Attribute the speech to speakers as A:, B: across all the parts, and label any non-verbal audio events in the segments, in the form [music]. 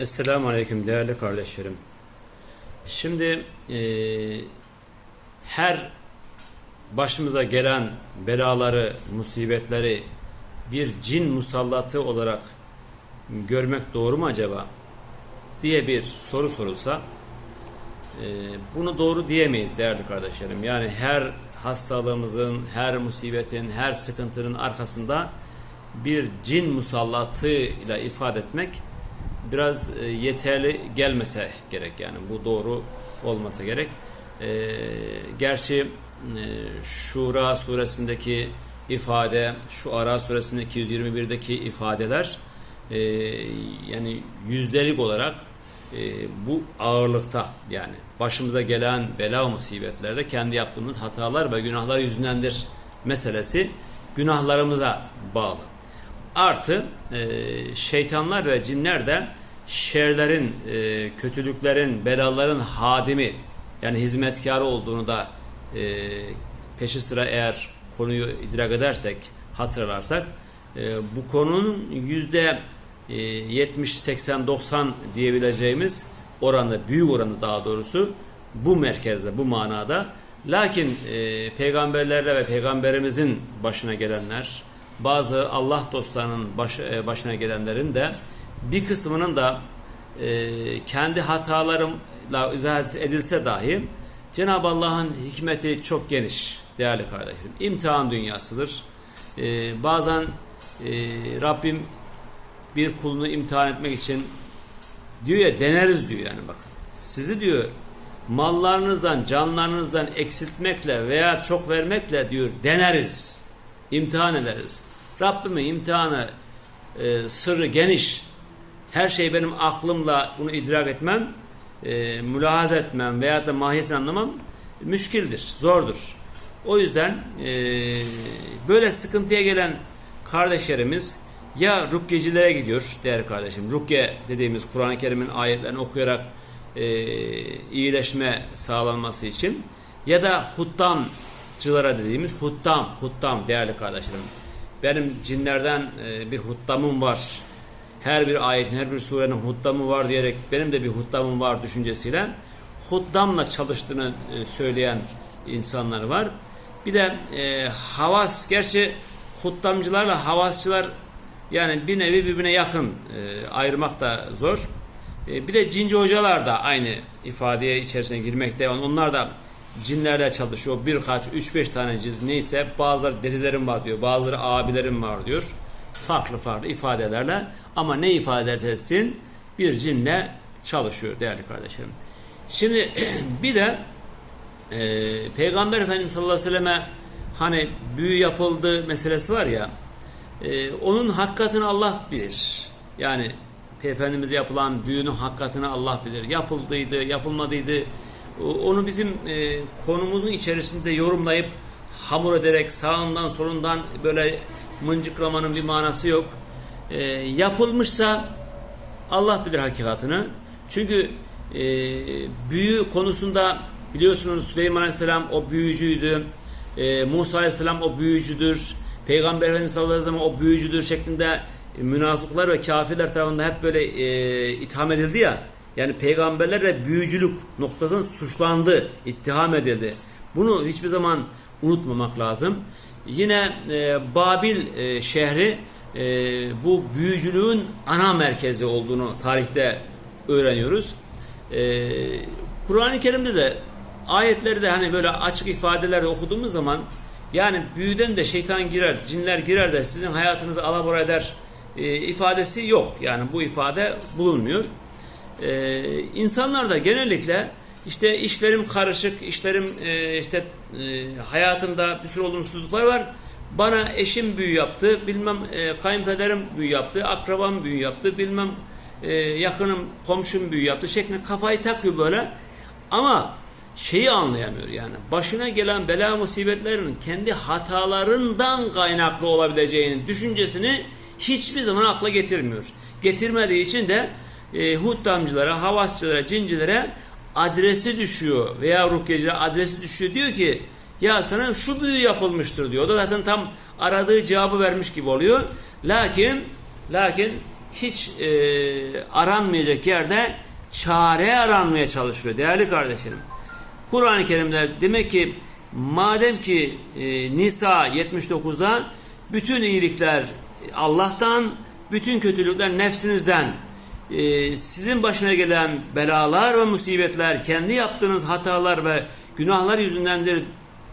A: Esselamu Aleyküm değerli kardeşlerim. Şimdi eee, her başımıza gelen belaları, musibetleri bir cin musallatı olarak görmek doğru mu acaba? diye bir soru sorulsa eee, bunu doğru diyemeyiz değerli kardeşlerim. Yani her hastalığımızın, her musibetin, her sıkıntının arkasında bir cin musallatıyla ifade etmek biraz e, yeterli gelmese gerek yani bu doğru olmasa gerek. E, gerçi e, Şura suresindeki ifade, şu Ara suresindeki 221'deki ifadeler yani yüzdelik olarak bu ağırlıkta yani başımıza gelen bela musibetlerde kendi yaptığımız hatalar ve günahlar yüzündendir meselesi günahlarımıza bağlı. Artı e, şeytanlar ve cinler de şerlerin, e, kötülüklerin, belaların hadimi yani hizmetkarı olduğunu da e, peşi sıra eğer konuyu idrak edersek, hatırlarsak e, bu konunun yüzde e, 70, 80, 90 diyebileceğimiz oranda, büyük oranı daha doğrusu bu merkezde, bu manada. Lakin e, peygamberlerle ve peygamberimizin başına gelenler, bazı Allah dostlarının baş, e, başına gelenlerin de bir kısmının da e, kendi hatalarıyla izah edilse dahi Cenab-ı Allah'ın hikmeti çok geniş değerli kardeşlerim. İmtihan dünyasıdır. E, bazen e, Rabbim bir kulunu imtihan etmek için diyor ya deneriz diyor yani bakın. Sizi diyor mallarınızdan, canlarınızdan eksiltmekle veya çok vermekle diyor deneriz. İmtihan ederiz. Rabbimin imtihanı e, sırrı geniş. Her şey benim aklımla bunu idrak etmem, e, mülahaz etmem veya da mahiyetini anlamam müşkildir, zordur. O yüzden e, böyle sıkıntıya gelen kardeşlerimiz ya rukyecilere gidiyor değerli kardeşim. Rukye dediğimiz Kur'an-ı Kerim'in ayetlerini okuyarak e, iyileşme sağlanması için ya da huttamcılara dediğimiz huttam, huttam değerli kardeşlerim. Benim cinlerden e, bir huttamım var. Her bir ayetin, her bir surenin huttamı var diyerek benim de bir huttamım var düşüncesiyle huttamla çalıştığını e, söyleyen insanlar var. Bir de e, havas, gerçi huttamcılarla havasçılar yani bir nevi birbirine yakın e, ayırmak da zor. E, bir de cinci hocalar da aynı ifadeye içerisine girmekte. Onlar da cinlerle çalışıyor. Birkaç, üç beş tane cin neyse bazıları delilerim var diyor. Bazıları abilerim var diyor. Farklı farklı ifadelerle ama ne ifade edersin bir cinle çalışıyor değerli kardeşlerim. Şimdi [clears throat] bir de e, Peygamber Efendimiz sallallahu aleyhi ve selleme hani büyü yapıldı meselesi var ya e, onun hakikatini Allah bilir. Yani Efendimiz'e yapılan büyünün hakikatini Allah bilir. Yapıldıydı, yapılmadıydı. Onu bizim e, konumuzun içerisinde yorumlayıp hamur ederek sağından solundan böyle mıncıklamanın bir manası yok. E, yapılmışsa Allah bilir hakikatini. Çünkü e, büyü konusunda biliyorsunuz Süleyman Aleyhisselam o büyücüydü. E, Musa Aleyhisselam o büyücüdür. Peygamber Efendimiz sallallahu o büyücüdür şeklinde münafıklar ve kafirler tarafından hep böyle e, itham edildi ya. Yani peygamberler ve büyücülük noktasında suçlandı, ittiham edildi. Bunu hiçbir zaman unutmamak lazım. Yine e, Babil e, şehri e, bu büyücülüğün ana merkezi olduğunu tarihte öğreniyoruz. E, Kur'an-ı Kerim'de de ayetleri de hani böyle açık ifadelerde okuduğumuz zaman yani büyüden de şeytan girer, cinler girer de sizin hayatınızı alabora eder e, ifadesi yok. Yani bu ifade bulunmuyor. E, insanlar da genellikle işte işlerim karışık, işlerim e, işte e, hayatımda bir sürü olumsuzluklar var. Bana eşim büyü yaptı, bilmem e, kayınpederim büyü yaptı, akrabam büyü yaptı, bilmem e, yakınım, komşum büyü yaptı şeklinde kafayı takıyor böyle. Ama şeyi anlayamıyor yani. Başına gelen bela musibetlerin kendi hatalarından kaynaklı olabileceğinin düşüncesini hiçbir zaman akla getirmiyor. Getirmediği için de e, huttamcılara, havasçılara, cincilere adresi düşüyor veya rukyecilere adresi düşüyor. Diyor ki ya sana şu büyü yapılmıştır diyor. O da zaten tam aradığı cevabı vermiş gibi oluyor. Lakin lakin hiç e, aranmayacak yerde çare aranmaya çalışıyor değerli kardeşlerim. Kur'an-ı Kerim'de demek ki madem ki e, Nisa 79'da bütün iyilikler Allah'tan, bütün kötülükler nefsinizden, e, sizin başına gelen belalar ve musibetler kendi yaptığınız hatalar ve günahlar yüzündendir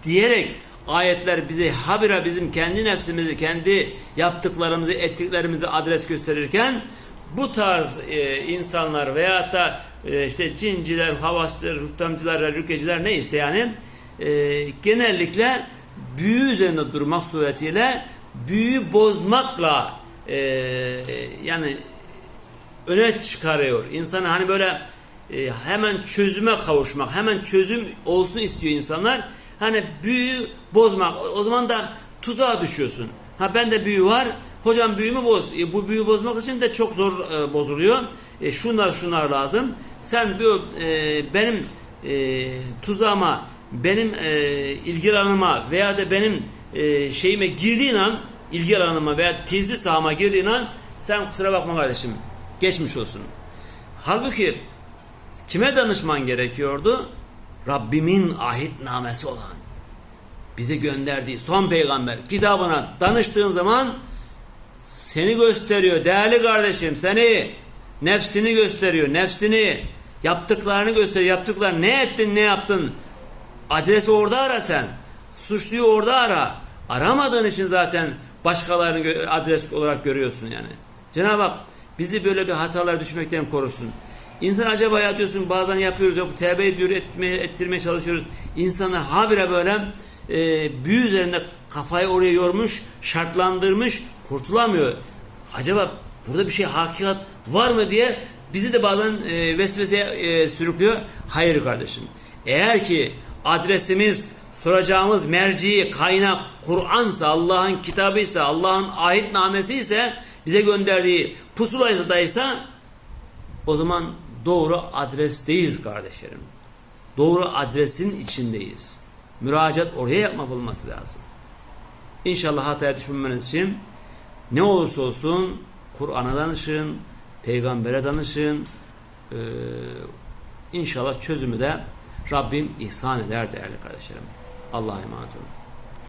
A: diyerek ayetler bize habire bizim kendi nefsimizi, kendi yaptıklarımızı, ettiklerimizi adres gösterirken bu tarz e, insanlar veyahut da e, işte cinciler, havasçılar, ruttamcılar, rükeciler neyse yani e, genellikle büyü üzerinde durmak suretiyle büyü bozmakla e, yani öne çıkarıyor. İnsanı hani böyle e, hemen çözüme kavuşmak, hemen çözüm olsun istiyor insanlar. Hani büyü bozmak. O- O zaman da tuzağa düşüyorsun. Ha bende büyü var. Hocam büyümü boz. E, bu büyü bozmak için de çok zor e, bozuluyor. E, şunlar şunlar lazım. Sen bu e, benim e, tuzağıma, benim e, ilgi alanıma veya da benim e, şeyime girdiğin an, ilgi alanıma veya tizli sahama girdiğin an sen kusura bakma kardeşim geçmiş olsun. Halbuki kime danışman gerekiyordu? Rabbimin ahitnamesi olan bize gönderdiği son peygamber. Kitabına danıştığın zaman seni gösteriyor değerli kardeşim seni. Nefsini gösteriyor nefsini. Yaptıklarını gösteriyor. Yaptıklar ne ettin ne yaptın? Adresi orada ara sen. Suçluyu orada ara. Aramadığın için zaten başkalarını adres olarak görüyorsun yani. Cenab-ı Hak bizi böyle bir hatalar düşmekten korusun İnsan acaba ya diyorsun bazen yapıyoruz yok tevbe ediyor etmeye, ettirmeye çalışıyoruz insanlar habire böyle e, büyü üzerinde kafayı oraya yormuş şartlandırmış kurtulamıyor acaba burada bir şey hakikat var mı diye bizi de bazen e, vesveseye e, sürüklüyor. Hayır kardeşim. Eğer ki adresimiz, soracağımız merci, kaynak Kur'ansa, Allah'ın kitabıysa, Allah'ın ahitnamesi ise, bize gönderdiği pusulaysa o zaman doğru adresteyiz kardeşlerim. Doğru adresin içindeyiz. Müracaat oraya yapılması lazım. İnşallah hataya düşmemeniz için ne olursa olsun Kur'an'a danışın, peygambere danışın. Ee, inşallah çözümü de Rabbim ihsan eder değerli kardeşlerim. Allah'a emanet olun.